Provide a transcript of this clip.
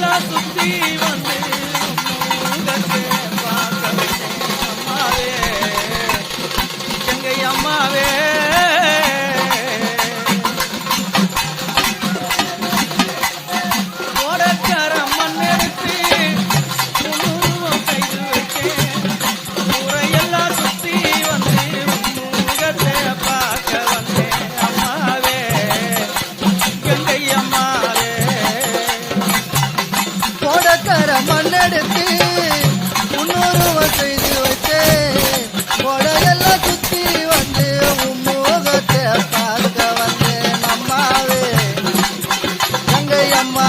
las últimas கர மண்ணெடுத்து முன்னூறுவ செய்து வச்சு உடையெல்லாம் சுத்தி வந்து உம்மோகத்தை பார்க்க வந்தேன் அம்மாவே. தங்கை அம்மா